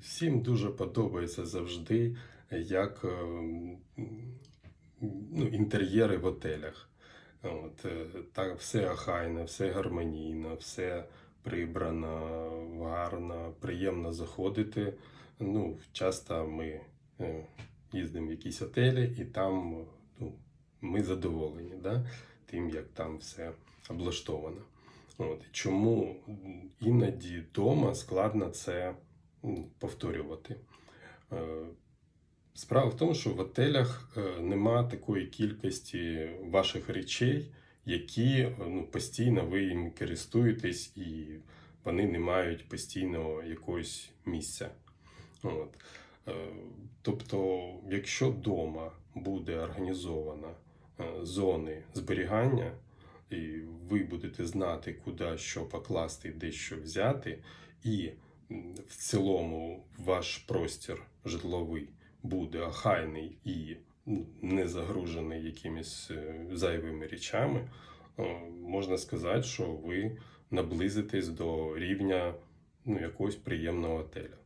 всім дуже подобається завжди, як е, ну, інтер'єри в отелях. От, е, так, все охайно, все гармонійно, все прибрано, гарно, приємно заходити. Ну, часто ми е, їздимо в якісь отелі, і там ну, ми задоволені да? тим, як там все облаштовано. От. Чому іноді вдома складно це повторювати? Е, Справа в тому, що в отелях е, нема такої кількості ваших речей, які е, ну, постійно ви їм користуєтесь, і вони не мають постійного якогось місця. От. Тобто, якщо вдома буде організовано е, зони зберігання, і ви будете знати, куди що покласти, де що взяти, і в цілому ваш простір житловий буде охайний і не загружений якимись е, зайвими речами, е, можна сказати, що ви наблизитесь до рівня ну, якогось приємного отеля.